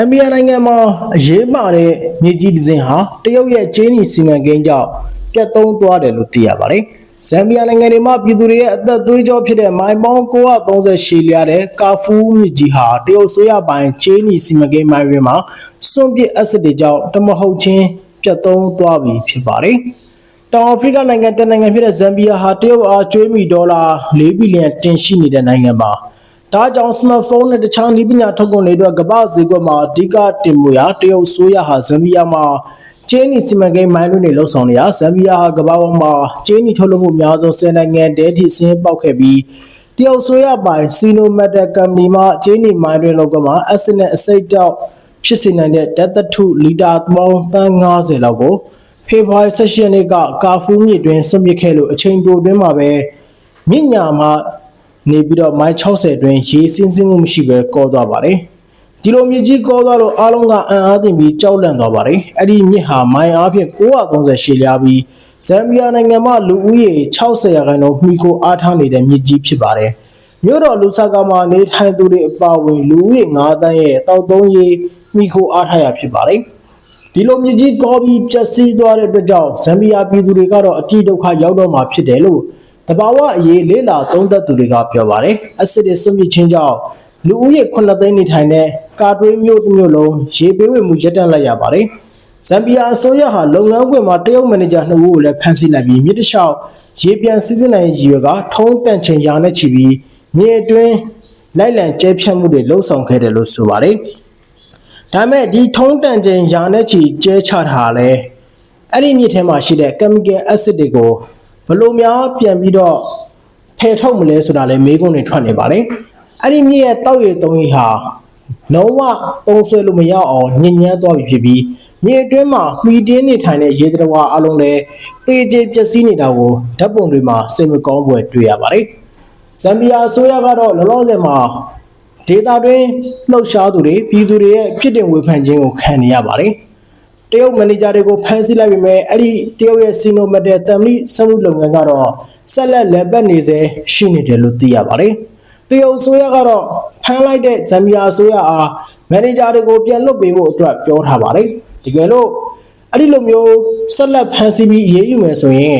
မ်ဘီယာနိုင်ငံမှာအရေးပါတဲ့မြေကြီးဒီဇင်ဟာတရုတ်ရဲ့ကျင်းနီစီမံကိန်းကြောင့်ပြတ်သုံးသွားတယ်လို့သိရပါတယ်။ဇမ်ဘီယာနိုင်ငံတွေမှာပြည်သူတွေရဲ့အသက်သွေးကြောဖြစ်တဲ့မိုင်ပေါင်း930ရှည်လျားတဲ့ကာဖူးမြစ်ကြီးဟာတရုတ်ဆိုရပိုင်းကျင်းနီစီမံကိန်းမိုင်တွေမှာစွန့်ပစ်အက်ဆစ်တွေကြောင့်တမဟုတ်ချင်းပြတ်သုံးသွားပြီဖြစ်ပါတယ်။တောင်အာဖရိကနိုင်ငံတနိုင်ငံဖြစ်တဲ့ဇမ်ဘီယာဟာတရုတ်အားကျွေးမိဒေါ်လာ4ဘီလီယံတင်ရှိနေတဲ့နိုင်ငံပါ။ ဒါကြောင့်စမတ်ဖုန်းနဲ့တခြားနည်းပညာထုတ်ကုန်တွေအတွက်ကမ္ဘာဈေးကွက်မှာအဓိကတင်မှုရာတရုတ်ဆိုရဟာဇမ်ဘီယာမှာကျင်းနီစီမံကိန်းမိုင်းလွှင့်တွေလှုပ်ဆောင်နေရာဇမ်ဘီယာဟာကမ္ဘာပေါ်မှာကျင်းနီထုတ်လုပ်မှုအများဆုံး10နိုင်ငံတည်းထိဆင်းပေါက်ခဲ့ပြီးတရုတ်ဆိုရပိုင်စီနိုမက်တာကမ်ပဏီမှကျင်းနီမိုင်းလွှင့်လောက်ကမှာအက်ဆစ်နဲ့အစိတ်တောက်ဖြစ်စေနိုင်တဲ့ဓာတ်သတ္ထုလီတာပေါင်း350လောက်ကိုဖေဖော်ဝါရီ16ရက်နေ့ကကာဖူးမြစ်တွင်ဆွန့်ပစ်ခဲ့လို့အချိန်တိုတွင်းမှာပဲမြင့်ညာမှာ နေပြီးတော့မိုင်60တွင်ရေစင်းစင်းမှုမရှိပဲကောသွားပါတယ်။ဒီလိုမြစ်ကြီးကောသွားလို့အားလုံးကအံ့အားသင့်ပြီးကြောက်လန့်သွားပါတယ်။အဲ့ဒီမြစ်ဟာမိုင်အားဖြင့်930ရှည်လျားပြီးဇမ်ဘီယာနိုင်ငံမှာလူဦးရေ60ရာခိုင်နှုန်းမှီခိုအားထားနေတဲ့မြစ်ကြီးဖြစ်ပါတယ်။မြို့တော်လူဆာကာမှာနေထိုင်သူတွေအပါအဝင်လူဦးရေ9တန်းရဲ့တောက်သုံးရေးမှီခိုအားထားရဖြစ်ပါတယ်။ဒီလိုမြစ်ကြီးကောပြီးပျက်စီးသွားတဲ့အတွက်ကြောင့်ဇမ်ဘီယာပြည်သူတွေကတော့အတိဒုက္ခရောက်တော့မှာဖြစ်တယ်လို့ တဘာဝအရေးလေးလာသုံးသက်သူတွေကပြောပါတယ်အစစ်တွေဆွန့်ပစ်ခြင်းကြောင့်လူဦးရေ9သိန်းနေထိုင်တဲ့ကာတွေးမြို့တစ်မြို့လုံးရေပေးဝေမှုရပ်တန့်လိုက်ရပါတယ်ဇမ်ဘီယာအစိုးရဟာလုပ်ငန်းခွင်မှာတရုတ်မန်နေဂျာနှစ်ဦးကိုလည်းဖမ်းဆီးလိုက်ပြီးမြစ်တစ်လျှောက်ရေပြန်စီးစင်းနိုင်ရည်ရွယ်ကထုံးတန့်ချိန်ရာနဲ့ချီပြီးမြေအတွင်းလိုက်လံကျဲဖြတ်မှုတွေလှုပ်ဆောင်ခဲ့တယ်လို့ဆိုပါတယ်ဒါမဲ့ဒီထုံးတန်ချိန်ရာနဲ့ချီကျဲချတာလဲအဲ့ဒီမြစ်ထဲမှာရှိတဲ့ chemical acid တွေကိုဘယ် လို့များပြန်ပြီးတော့ဖယ်ထုတ်မလဲဆိုတာလဲမေးခွန်းတွေထွက်နေပါတယ်အဲ့ဒီမြစ်ရဲ့တောက်ရည်သုံးရည်ဟာလုံးဝသုံးဆွဲလို့မရအောင်ညဉ့်ညမ်းသွားပြီဖြစ်ပြီးမြေအတွင်းမှာမှီတင်းနေထိုင်တဲ့ရေသတ္တဝါအလုံးလဲတေးကျေပျက်စီးနေတာကိုဓာတ်ပုံတွေမှာစိတ်မကောင်းဖွယ်တွေ့ရပါတယ်ဇမ်ဘီယာအစိုးရကတော့လောလောဆယ်မှာဒေတာတွင်လှုပ်ရှားသူတွေပြည်သူတွေရဲ့ဖြစ်တင်ဝေဖန်ခြင်းကိုခံနေရပါတယ်။ တရုတ်မန်နေဂျာတွေကိုဖမ်းဆီးလိုက်ပေမဲ့အဲ့ဒီတရုတ်ရဲ့စီနိုမက်တယ်တမ်လီစမှုလုပ်ငန်းကတော့ဆက်လက်လက်ပတ်နေစေရှိနေတယ်လို့သိရပါတယ်။တရုတ်အစိုးရကတော့ဖမ်းလိုက်တဲ့ဇမ်ဘီယာအစိုးရအားမန်နေဂျာတွေကိုပြန်လွှတ်ပေးဖို့အတွက်ပြောထားပါတယ်။တကယ်လို့အဲ့ဒီလိုမျိုးဆက်လက်ဖမ်းဆီးပြီးအရေးယူမယ်ဆိုရင်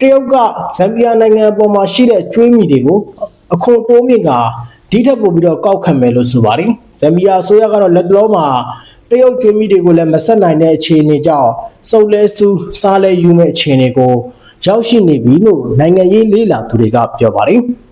တရုတ်ကဇမ်ဘီယာနိုင်ငံအပေါ်မှာရှိတဲ့ကျွေးမြီတွေကိုအခွန်တိုးမြင့်ကဒီထက်ပိုပြီးတော့ကောက်ခံမယ်လို့ဆိုပါတယ်။ဇမ်ဘီယာအစိုးရကတော့လက်တလောမှာတ ရုတ်ကျွေးမိတွေကိုလည်းမဆက်နိုင်တဲ့အခြေအနေကြောင့်စုပ်လဲစူးစားလဲယူမဲ့အခြေအနေကိုရောက်ရှိနေပြီလို့နိုင်ငံရေးလေးလာသူတွေကပြောပါတယ်။